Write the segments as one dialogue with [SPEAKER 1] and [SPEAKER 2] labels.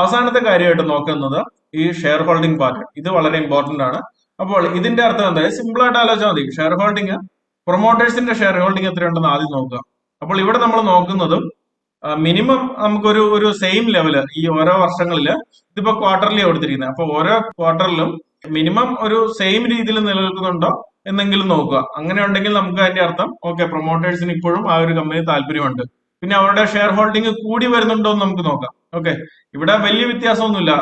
[SPEAKER 1] അവസാനത്തെ കാര്യമായിട്ട് നോക്കുന്നത് ഈ ഷെയർ ഹോൾഡിംഗ് പാറ്റേൺ ഇത് വളരെ ഇമ്പോർട്ടന്റ് ആണ്. അപ്പോൾ ഇതിന്റെ അർത്ഥം എന്താ? സിമ്പിൾ ആയിട്ട് ആലോചിച്ചാൽ മതി. ഷെയർ ഹോൾഡിംഗ് പ്രൊമോട്ടേഴ്സിന്റെ ഷെയർ ഹോൾഡിംഗ് എത്രയുണ്ടെന്ന് ആദ്യം നോക്കുക. അപ്പോൾ ഇവിടെ നമ്മൾ നോക്കുന്നതും മിനിമം നമുക്കൊരു ഒരു സെയിം ലെവൽ ഈ ഓരോ വർഷങ്ങളിൽ ഇതിപ്പോ ക്വാർട്ടർലി കൊടുത്തിരിക്കുന്നത് അപ്പൊ ഓരോ ക്വാർട്ടറിലും മിനിമം ഒരു സെയിം രീതിയിൽ നിലനിൽക്കുന്നുണ്ടോ എന്നെങ്കിലും നോക്കുക. അങ്ങനെ ഉണ്ടെങ്കിൽ നമുക്ക് അതിന്റെ അർത്ഥം ഓക്കെ പ്രൊമോട്ടേഴ്സിന് ഇപ്പോഴും ആ ഒരു കമ്പനി താല്പര്യമുണ്ട്. പിന്നെ അവരുടെ ഷെയർ ഹോൾഡിംഗ് കൂടി വരുന്നുണ്ടോ എന്ന് നമുക്ക് നോക്കാം. ഓക്കെ ഇവിടെ വലിയ വ്യത്യാസമൊന്നുമില്ല.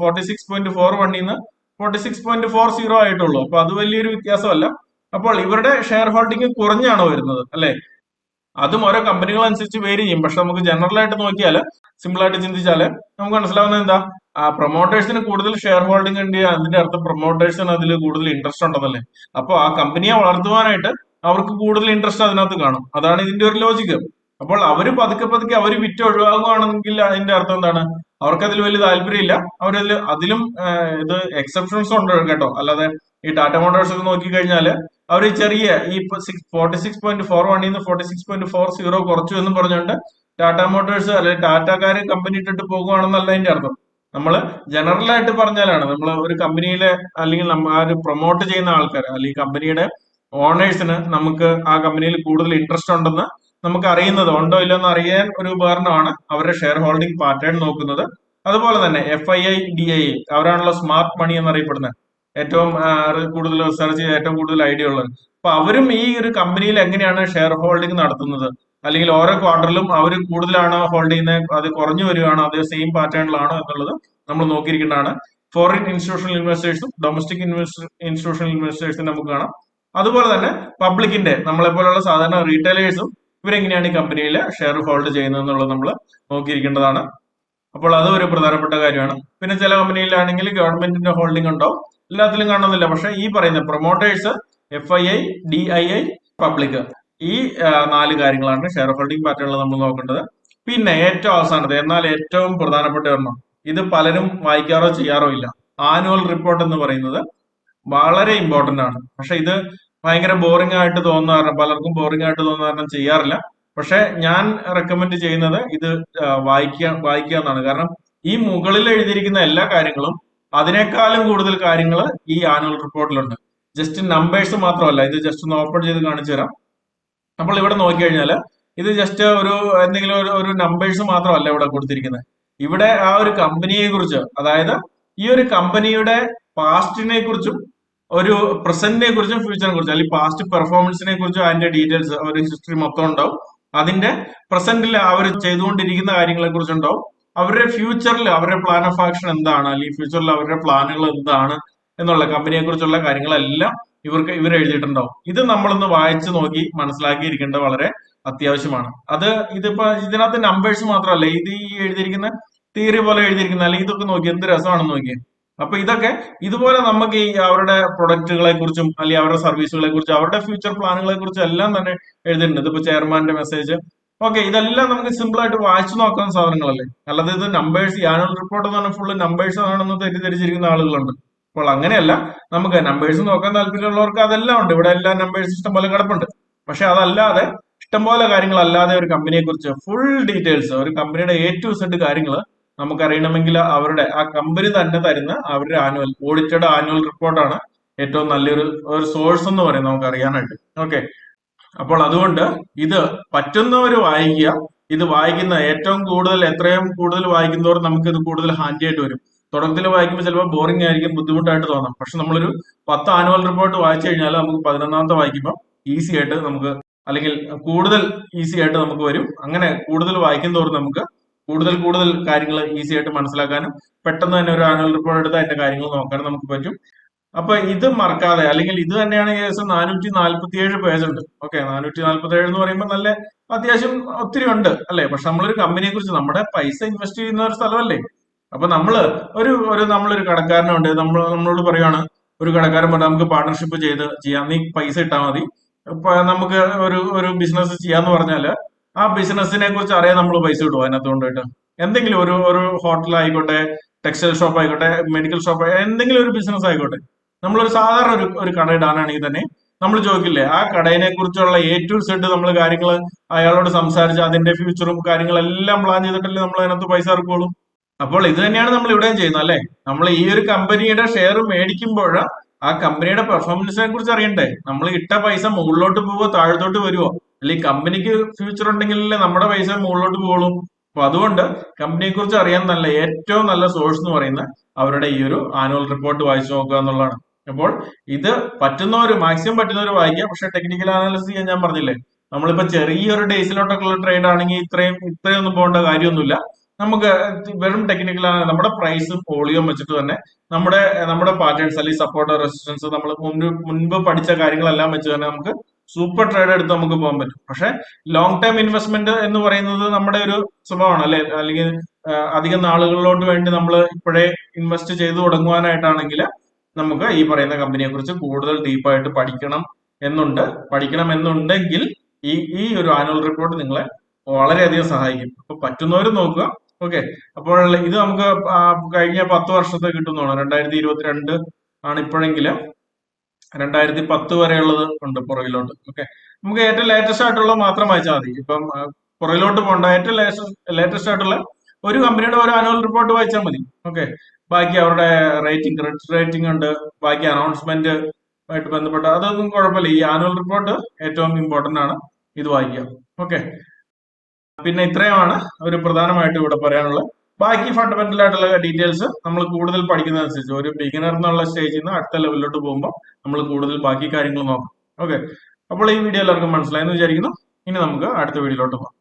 [SPEAKER 1] ഫോർട്ടി സിക്സ് പോയിന്റ് ഫോർ വണ്ണിൽ നിന്ന് forty six point four zero ആയിട്ടുള്ളൂ. അപ്പൊ അത് വലിയൊരു വ്യത്യാസമല്ല. അപ്പോൾ ഇവരുടെ ഷെയർ ഹോൾഡിംഗ് കുറഞ്ഞാണോ വരുന്നത്? അല്ലെ? അതും ഓരോ കമ്പനികൾ അനുസരിച്ച് വേരി ചെയ്യും. പക്ഷെ നമുക്ക് ജനറൽ ആയിട്ട് നോക്കിയാൽ സിമ്പിൾ ആയിട്ട് ചിന്തിച്ചാൽ നമുക്ക് മനസ്സിലാവുന്നത് എന്താ? ആ പ്രൊമോട്ടേഴ്സിന് കൂടുതൽ ഷെയർ ഹോൾഡിംഗ് ഉണ്ട്. അതിന്റെ അർത്ഥം പ്രൊമോട്ടേഴ്സിന് അതിൽ കൂടുതൽ ഇൻട്രസ്റ്റ് ഉണ്ടെന്നല്ലേ? അപ്പോൾ ആ കമ്പനിയെ വളർത്തുവാനായിട്ട് അവർക്ക് കൂടുതൽ ഇൻട്രസ്റ്റ് അതിനകത്ത് കാണും. അതാണ് ഇതിന്റെ ഒരു ലോജിക്ക് അപ്പോൾ അവർ പതുക്കെ പതുക്കെ അവർ വിറ്റ് ഒഴിവാകുകയാണെങ്കിൽ അതിന്റെ അർത്ഥം എന്താണ്? അവർക്ക് അതിൽ വലിയ താല്പര്യമില്ല. അവരതിൽ അതിലും ഇത് എക്സെപ്ഷൻസ് ഉണ്ട് കേട്ടോ. അല്ലാതെ ഈ ടാറ്റ മോട്ടോഴ്സ് ഒക്കെ നോക്കിക്കഴിഞ്ഞാൽ അവർ ചെറിയ ഈ six forty six point four വണ്ണിൽ നിന്ന് forty six point four zero കുറച്ചു എന്ന് പറഞ്ഞുകൊണ്ട് ടാറ്റ മോട്ടോഴ്സ് അല്ലെങ്കിൽ ടാറ്റാക്കാർ കമ്പനി ഇട്ടിട്ട് പോകുകയാണെന്നല്ല അതിന്റെ അർത്ഥം. നമ്മൾ ജനറൽ ആയിട്ട് പറഞ്ഞാലാണ് നമ്മൾ ഒരു കമ്പനിയിലെ അല്ലെങ്കിൽ നമ്മൾ ആ ഒരു പ്രൊമോട്ട് ചെയ്യുന്ന ആൾക്കാർ അല്ലെങ്കിൽ കമ്പനിയുടെ ഓണേഴ്സിന് നമുക്ക് ആ കമ്പനിയിൽ കൂടുതൽ ഇൻട്രസ്റ്റ് ഉണ്ടെന്ന് നമുക്ക് അറിയുന്നത് ഉണ്ടോ ഇല്ലോ എന്ന് അറിയാൻ ഒരു ഉപകരണമാണ് അവരുടെ ഷെയർ ഹോൾഡിംഗ് പാറ്റേൺ നോക്കുന്നത്. അതുപോലെ തന്നെ F I I D I അവരാണല്ലോ smart money എന്നറിയപ്പെടുന്നത്. ഏറ്റവും കൂടുതൽ റിസർച്ച് ചെയ്ത് ഏറ്റവും കൂടുതൽ ഐഡിയ ഉള്ളത്. അപ്പൊ അവരും ഈ ഒരു കമ്പനിയിൽ എങ്ങനെയാണ് ഷെയർ ഹോൾഡിംഗ് നടത്തുന്നത്? അല്ലെങ്കിൽ ഓരോ ക്വാർട്ടറിലും അവർ കൂടുതലാണോ ഹോൾഡ് ചെയ്യുന്നത് അത് കുറഞ്ഞു വരികയാണോ അതേ സെയിം പാറ്റേണിലാണോ എന്നുള്ളത് നമ്മൾ നോക്കിയിരിക്കേണ്ടതാണ്. ഫോറിൻ ഇൻസ്റ്റിറ്റ്യൂഷണൽ ഇൻവെസ്റ്റേഴ്സും ഡൊമസ്റ്റിക് ഇൻസ്റ്റിറ്റ്യൂഷണൽ ഇൻവെസ്റ്റേഴ്സും നമുക്ക് കാണാം. അതുപോലെ തന്നെ പബ്ലിക്കിന്റെ നമ്മളെ പോലുള്ള സാധാരണ റീറ്റെയിലേഴ്സും ഇവരെങ്ങനെയാണ് ഈ കമ്പനിയിൽ ഷെയർ ഹോൾഡ് ചെയ്യുന്നത് എന്നുള്ളത് നമ്മൾ നോക്കിയിരിക്കേണ്ടതാണ്. അപ്പോൾ അത് ഒരു പ്രധാനപ്പെട്ട കാര്യമാണ്. പിന്നെ ചില കമ്പനിയിലാണെങ്കിൽ ഗവൺമെന്റിന്റെ ഹോൾഡിംഗ് ഉണ്ടാവും എല്ലാത്തിലും കാണുന്നില്ല. പക്ഷെ ഈ പറയുന്ന promoters F I I D I I public ഈ നാല് കാര്യങ്ങളാണ് ഷെയർ ഹോൾഡിംഗ് പാറ്റേണിൽ നമ്മൾ നോക്കേണ്ടത്. പിന്നെ ഏറ്റവും അവസാനത്തെ എന്നാൽ ഏറ്റവും പ്രധാനപ്പെട്ട ഒരെണ്ണം ഇത് പലരും വായിക്കാറോ ചെയ്യാറോ ഇല്ല. ആനുവൽ റിപ്പോർട്ട് എന്ന് പറയുന്നത് വളരെ ഇമ്പോർട്ടന്റ് ആണ്. പക്ഷെ ഇത് ഭയങ്കര ബോറിംഗ് ആയിട്ട് തോന്നുന്ന പലർക്കും ബോറിംഗ് ആയിട്ട് തോന്നുന്ന കാരണം ചെയ്യാറില്ല. പക്ഷെ ഞാൻ റെക്കമെൻഡ് ചെയ്യുന്നത് ഇത് വായിക്കുക വായിക്കുക എന്നാണ്. കാരണം ഈ മുകളിൽ എഴുതിയിരിക്കുന്ന എല്ലാ കാര്യങ്ങളും അതിനേക്കാളും കൂടുതൽ കാര്യങ്ങൾ ഈ ആനുവൽ റിപ്പോർട്ടിലുണ്ട് ജസ്റ്റ് നമ്പേഴ്സ് മാത്രമല്ല ഇത് ജസ്റ്റ് ഒന്ന് ഓപ്പൺ ചെയ്ത് കാണിച്ചു തരാം. അപ്പോൾ ഇവിടെ നോക്കിക്കഴിഞ്ഞാൽ ഇത് ജസ്റ്റ് ഒരു എന്തെങ്കിലും ഒരു ഒരു നമ്പേഴ്സ് മാത്രമല്ല ഇവിടെ കൊടുത്തിരിക്കുന്നത്. ഇവിടെ ആ ഒരു കമ്പനിയെ കുറിച്ച് അതായത് ഈ ഒരു കമ്പനിയുടെ പാസ്റ്റിനെ കുറിച്ചും ഒരു പ്രസന്റിനെ കുറിച്ചും ഫ്യൂച്ചറിനെ കുറിച്ചും അല്ലെങ്കിൽ പാസ്റ്റ് പെർഫോമൻസിനെ കുറിച്ചും അതിന്റെ ഡീറ്റെയിൽസ് ഒരു ഹിസ്റ്ററി മൊത്തം ഉണ്ടാവും. അതിന്റെ പ്രസന്റിൽ അവർ ചെയ്തുകൊണ്ടിരിക്കുന്ന കാര്യങ്ങളെ കുറിച്ചുണ്ടാവും അവരുടെ ഫ്യൂച്ചറിൽ അവരുടെ പ്ലാൻ ഓഫ് ആക്ഷൻ എന്താണ്? അല്ലെങ്കിൽ ഫ്യൂച്ചറിൽ അവരുടെ പ്ലാനുകൾ എന്താണ്? എന്നുള്ള കമ്പനിയെ കുറിച്ചുള്ള കാര്യങ്ങളെല്ലാം ഇവർക്ക് ഇവർ എഴുതിയിട്ടുണ്ടാവും. ഇത് നമ്മളൊന്ന് വായിച്ചു നോക്കി മനസ്സിലാക്കിയിരിക്കേണ്ടത് വളരെ അത്യാവശ്യമാണ്. അത് ഇതിപ്പോ ഇതിനകത്ത് നമ്പേഴ്സ് മാത്രമല്ല. ഇത് ഈ എഴുതിയിരിക്കുന്ന തിയറി പോലെ എഴുതിയിരിക്കുന്ന അല്ലെങ്കിൽ ഇതൊക്കെ നോക്കി എന്ത് രസമാണെന്ന് നോക്കിയേ. അപ്പൊ ഇതൊക്കെ ഇതുപോലെ നമുക്ക് ഈ അവരുടെ പ്രൊഡക്റ്റുകളെ കുറിച്ചും അല്ലെങ്കിൽ അവരുടെ സർവീസുകളെ കുറിച്ചും അവരുടെ ഫ്യൂച്ചർ പ്ലാനുകളെ കുറിച്ചും എല്ലാം തന്നെ എഴുതിയിട്ടുണ്ട്. ഇതിപ്പോ ചെയർമാന്റെ മെസ്സേജ് ഓക്കെ ഇതെല്ലാം നമുക്ക് സിമ്പിൾ ആയിട്ട് വായിച്ചു നോക്കുന്ന സാധനങ്ങളല്ലേ? അല്ലാതെ ഇത് നമ്പേഴ്സ് ആനുവൽ റിപ്പോർട്ട് എന്ന് പറഞ്ഞാൽ ഫുള്ള് നമ്പേഴ്സ് ആണെന്ന് തെറ്റിദ്ധരിച്ചിരിക്കുന്ന ആളുകളുണ്ട്. അപ്പോൾ അങ്ങനെയല്ല നമുക്ക് നമ്പേഴ്സ് നോക്കാൻ താല്പര്യമുള്ളവർക്ക് അതെല്ലാം ഉണ്ട്. ഇവിടെ എല്ലാ നമ്പേഴ്സ് ഇഷ്ടം പോലെ കിടപ്പുണ്ട്. പക്ഷെ അതല്ലാതെ ഇഷ്ടംപോലെ കാര്യങ്ങൾ അല്ലാതെ ഒരു കമ്പനിയെ കുറിച്ച് ഫുൾ ഡീറ്റെയിൽസ് ഒരു കമ്പനിയുടെ എ ടു സെഡ് കാര്യങ്ങൾ നമുക്കറിയണമെങ്കിൽ അവരുടെ ആ കമ്പനി തന്നെ തരുന്ന അവരുടെ ആനുവൽ ഓഡിറ്റഡ് ആനുവൽ റിപ്പോർട്ടാണ് ഏറ്റവും നല്ലൊരു ഒരു സോഴ്സ് എന്ന് പറയുന്നത് നമുക്ക് അറിയാനായിട്ട് ഓക്കെ അപ്പോൾ അതുകൊണ്ട് ഇത് പറ്റുന്നവർ വായിക്കുക. ഇത് വായിക്കുന്ന ഏറ്റവും കൂടുതൽ എത്രയും കൂടുതൽ വായിക്കുന്നവർ നമുക്ക് ഇത് കൂടുതൽ ഹാൻഡി ആയിട്ട് വരും. തുടക്കത്തിൽ വായിക്കുമ്പോൾ ചിലപ്പോൾ ബോറിംഗ് ആയിരിക്കും ബുദ്ധിമുട്ടായിട്ട് തോന്നാം. പക്ഷെ നമ്മളൊരു പത്ത് ആനുവൽ റിപ്പോർട്ട് വായിച്ചു കഴിഞ്ഞാൽ നമുക്ക് പതിനൊന്നാമത്തെ വായിക്കുമ്പോൾ ഈസി ആയിട്ട് നമുക്ക് അല്ലെങ്കിൽ കൂടുതൽ ഈസി ആയിട്ട് നമുക്ക് വരും. അങ്ങനെ കൂടുതൽ വായിക്കുന്നതോറും നമുക്ക് കൂടുതൽ കൂടുതൽ കാര്യങ്ങൾ ഈസി ആയിട്ട് മനസ്സിലാക്കാനും പെട്ടെന്ന് തന്നെ ഒരു ആനുവൽ റിപ്പോർട്ട് എടുത്ത് അതിന്റെ കാര്യങ്ങൾ നോക്കാനും നമുക്ക് പറ്റും. അപ്പൊ ഇത് മറക്കാതെ അല്ലെങ്കിൽ ഇത് തന്നെയാണ് ഏകദേശം നാനൂറ്റി നാല്പത്തി ഏഴ് പേജ് ഉണ്ട്. ഓക്കെ നാനൂറ്റി നാല്പത്തി ഏഴ് എന്ന് പറയുമ്പോൾ നല്ല അത്യാവശ്യം ഒത്തിരി ഉണ്ട് അല്ലെ? പക്ഷെ നമ്മളൊരു കമ്പനിയെ കുറിച്ച് നമ്മുടെ പൈസ ഇൻവെസ്റ്റ് ചെയ്യുന്ന ഒരു സ്ഥലമല്ലേ? അപ്പൊ നമ്മൾ ഒരു ഒരു നമ്മളൊരു കടക്കാരനുണ്ട് നമ്മൾ നമ്മളോട് പറയുകയാണ് ഒരു കടക്കാരൻ പറഞ്ഞു നമുക്ക് പാർട്ണർഷിപ്പ് ചെയ്ത് ചെയ്യാം. നീ പൈസ ഇട്ടാൽ മതി. നമുക്ക് ഒരു ഒരു ബിസിനസ് ചെയ്യാന്ന് പറഞ്ഞാൽ ആ ബിസിനസിനെ കുറിച്ച് അറിയാൻ നമ്മൾ പൈസ ഇടും അതിനകത്ത് കൊണ്ടിട്ട് എന്തെങ്കിലും ഒരു ഒരു ഹോട്ടൽ ആയിക്കോട്ടെ ടെക്സ്റ്റൈൽ ഷോപ്പ് ആയിക്കോട്ടെ മെഡിക്കൽ ഷോപ്പ് എന്തെങ്കിലും ഒരു ബിസിനസ് ആയിക്കോട്ടെ. നമ്മളൊരു സാധാരണ ഒരു ഒരു കട ഇടാനാണെങ്കിൽ തന്നെ നമ്മൾ ചോദിക്കില്ലേ ആ കടയിനെ കുറിച്ചുള്ള എ ടു സെഡ് നമ്മൾ കാര്യങ്ങൾ അയാളോട് സംസാരിച്ച് അതിന്റെ ഫ്യൂച്ചറും കാര്യങ്ങളെല്ലാം പ്ലാൻ ചെയ്തിട്ടല്ലേ നമ്മൾ അതിനകത്ത് പൈസ ഇറക്കുള്ളൂ. അപ്പോൾ ഇത് തന്നെയാണ് നമ്മൾ ഇവിടെയും ചെയ്യുന്നത് അല്ലെ? നമ്മൾ ഈ ഒരു കമ്പനിയുടെ ഷെയർ മേടിക്കുമ്പോൾ ആ കമ്പനിയുടെ പെർഫോമൻസിനെ കുറിച്ച് അറിയണ്ടേ? നമ്മൾ ഇട്ട പൈസ മുകളിലോട്ട് പോവോ താഴത്തോട്ട് വരുവോ? അല്ലെങ്കിൽ കമ്പനിക്ക് ഫ്യൂച്ചർ ഉണ്ടെങ്കിലല്ലേ നമ്മുടെ പൈസ മുകളിലോട്ട് പോകുള്ളൂ. അപ്പൊ അതുകൊണ്ട് കമ്പനിയെ കുറിച്ച് അറിയാൻ നല്ല ഏറ്റവും നല്ല സോഴ്സ് എന്ന് പറയുന്ന അവരുടെ ഈ ഒരു ആനുവൽ റിപ്പോർട്ട് വായിച്ചു നോക്കുക എന്നുള്ളതാണ്. അപ്പോൾ ഇത് പറ്റുന്നവർ മാക്സിമം പറ്റുന്നവർ വായിക്കുക പക്ഷെ ടെക്നിക്കൽ അനാലിസിസ് ചെയ്യാൻ ഞാൻ പറഞ്ഞില്ലേ? നമ്മളിപ്പോ ചെറിയൊരു ഡേസിലോട്ടൊക്കെയുള്ള ട്രേഡ് ആണെങ്കിൽ ഇത്രയും ഇത്രയും ഒന്നും പോകേണ്ട കാര്യമൊന്നുമില്ല. നമുക്ക് വെറും ടെക്നിക്കൽ നമ്മുടെ പ്രൈസും വോളിയും വെച്ചിട്ട് തന്നെ നമ്മുടെ നമ്മുടെ പാറ്റേൺസ് അല്ലെങ്കിൽ സപ്പോർട്ട് റെസിസ്റ്റൻസ് നമ്മൾ മുൻപ് മുൻപ് പഠിച്ച കാര്യങ്ങളെല്ലാം വെച്ച് തന്നെ നമുക്ക് സൂപ്പർ ട്രേഡ് എടുത്ത് നമുക്ക് പോകാൻ പറ്റും. പക്ഷെ ലോങ് ടൈം ഇൻവെസ്റ്റ്മെന്റ് എന്ന് പറയുന്നത് നമ്മുടെ ഒരു സ്വഭാവമാണ് അല്ലെ? അല്ലെങ്കിൽ അധികം നാളുകളിലോട്ട് വേണ്ടി നമ്മൾ ഇപ്പോഴേ ഇൻവെസ്റ്റ് ചെയ്തു തുടങ്ങുവാനായിട്ടാണെങ്കിൽ നമുക്ക് ഈ പറയുന്ന കമ്പനിയെ കുറിച്ച് കൂടുതൽ ഡീപ്പായിട്ട് പഠിക്കണം എന്നുണ്ട്. പഠിക്കണം എന്നുണ്ടെങ്കിൽ ഈ ഈ ഒരു ആനുവൽ റിപ്പോർട്ട് നിങ്ങളെ വളരെയധികം സഹായിക്കും. അപ്പൊ പറ്റുന്നവർ നോക്കുക. ഓക്കെ അപ്പോൾ ഇത് നമുക്ക് കഴിഞ്ഞ പത്ത് വർഷത്തെ കിട്ടുന്നതാണ്. രണ്ടായിരത്തി ഇരുപത്തിരണ്ട് ആണ് ഇപ്പോഴെങ്കിൽ രണ്ടായിരത്തി പത്ത് വരെയുള്ളത് ഉണ്ട് പുറകിലോട്ട്. ഓക്കെ നമുക്ക് ഏറ്റവും ലേറ്റസ്റ്റ് ആയിട്ടുള്ള മാത്രം വായിച്ചാൽ മതി. ഇപ്പം പുറകിലോട്ട് പോകണ്ട ഏറ്റവും ലേറ്റസ്റ്റ് ആയിട്ടുള്ള ഒരു കമ്പനിയുടെ ഒരു ആനുവൽ റിപ്പോർട്ട് വായിച്ചാൽ മതി. ഓക്കെ ബാക്കി അവരുടെ റേറ്റിംഗ് ക്രെഡിറ്റ് റേറ്റിംഗ് ഉണ്ട്. ബാക്കി അനൗൺസ്മെന്റ് ആയിട്ട് ബന്ധപ്പെട്ട അതൊന്നും കുഴപ്പമില്ല. ഈ ആനുവൽ റിപ്പോർട്ട് ഏറ്റവും ഇമ്പോർട്ടന്റ് ആണ്. ഇത് വായിക്കുക. ഓക്കെ പിന്നെ ഇത്രയുമാണ് ഒരു പ്രധാനമായിട്ട് ഇവിടെ പറയാനുള്ളത്. ബാക്കി ഫണ്ടമെന്റൽ ആയിട്ടുള്ള ഡീറ്റെയിൽസ് നമ്മൾ കൂടുതൽ പഠിക്കുന്നതനുസരിച്ച് ഒരു ബിഗിനർ എന്നുള്ള സ്റ്റേജിൽ നിന്ന് അടുത്ത ലെവലിലോട്ട് പോകുമ്പോൾ നമ്മൾ കൂടുതൽ ബാക്കി കാര്യങ്ങൾ നോക്കാം. ഓക്കെ അപ്പോൾ ഈ വീഡിയോ എല്ലാവർക്കും മനസ്സിലായെന്ന് വിചാരിക്കുന്നു. ഇനി നമുക്ക് അടുത്ത വീഡിയോയിലോട്ട് പോകാം.